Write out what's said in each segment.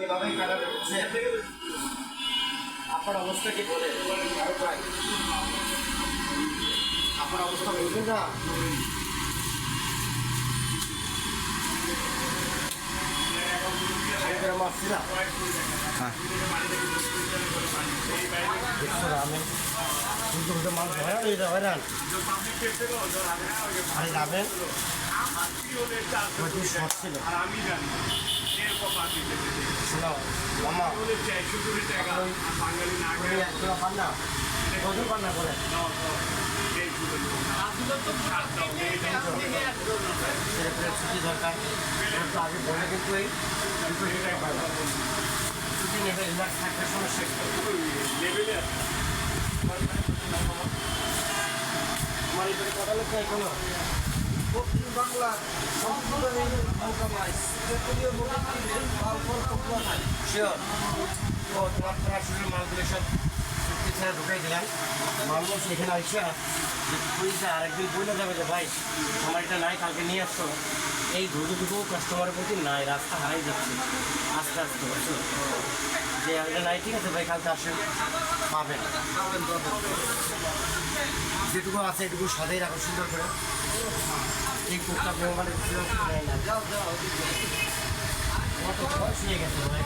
কাটাবে বুঝছেন আপনার অবস্থা কি বলে আরও ভাই আপনার অবস্থা বলছেন না। মারছি না? দেখছ রামেন কিন্তু ওদের মানুষ হয়রান হয়ে যায় হয়রান আরে ওই তুমি শর্ট ছিল শোনো ছুটি দুটো নেবে রিল্যাক্স থাকবে সমস্যা কি? লেভেলে আমার এখানে কথা নাই কোনো দক্ষিণ বাংলা সংশোধনী কম্প্রোমাইজ পেট্রোলীয় মোটরসাইকেল তারপর কম্প্রোমাইজ শিওর ও তোমার পড়াশোনার মালগুলো সব ছেড়ে ঢুকাই দিলাম মানুষ এখানে আইসা, যে পুলিশে আরেকদিন বলে যাবে যে, ভাই, আমার এটা নাই, কালকে নিয়ে আসতো এই ধৈর্যটুকু কাস্টমারের প্রতি নাই, রাস্তা হারাই যাচ্ছে। আস্তে আস্তে, বুঝছ? যে এটা নাই, ঠিক আছে ভাই, কালকে আসেন। পাবেন যেটুকু আছে, এটুকু সাদাই রাখো, সুন্দর করে। এই কোকটা মেহমানের ছিল নেয় না যাও যাও তোমার তো বয়স হয়ে গেছে, ভাই।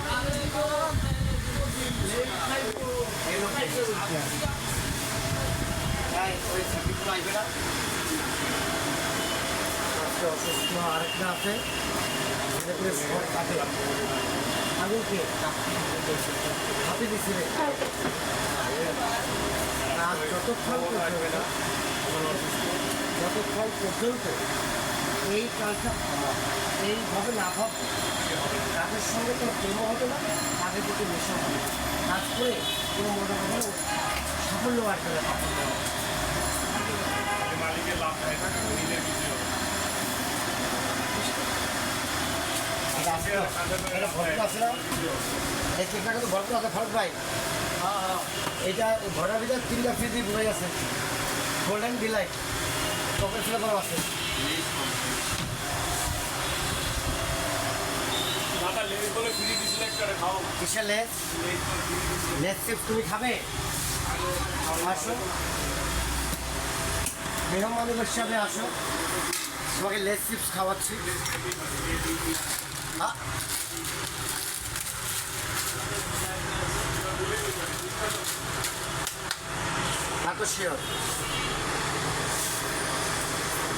অসুস্থ আরেকটা আছে আমি কে হাতে আর যতক্ষণ পর্যন্ত এই কাজটা এইভাবে না ভাব কাজের সঙ্গে কোনো প্রেম হবে না কাজের প্রতি নেশা হবে। কাজ করে কোনো মনে হবে না সাফল্য মালিকের লাভ নিজের কিছু এটা আছে না? এটা ভরপুর আছে না? এই কেকটা কিন্তু ভরপুর আছে ফরক ভাই? এটা ভরার ভিতরে তিনটা ফ্রিজি ঘুরে গেছে গোল্ডেন ডিলাইট চকলেট ফ্লেভার আছে। কিসের চিপস তুমি খাবে? আসো। মেহমানের হিসাবে আসো। তোমাকে লেস চিপস খাওয়াচ্ছি। তো শিওর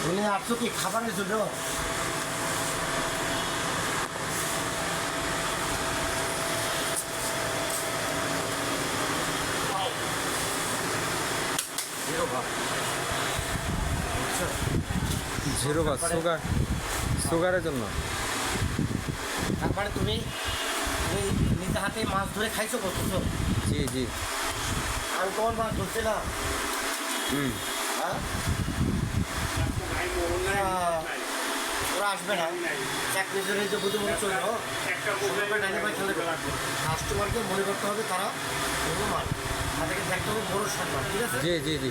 তুমি আসছো কি খাবারের জন্য? জিরো বা সুগার সুগারের জন্য? তারপরে তুমি তুমি নিজে হাতে মাছ ধরে খাইছো করতেছো জি জি। আমি তোমার মাছ ধরছি না? হুম। হ্যাঁ? ওরা আসবে না। চাকরি জন্য যে বুঝে মনে চলবে কাস্টমারকে মনে করতে হবে তারা মাল তাদেরকে দেখতে হবে বড় সম্মান ঠিক আছে জি জি জি।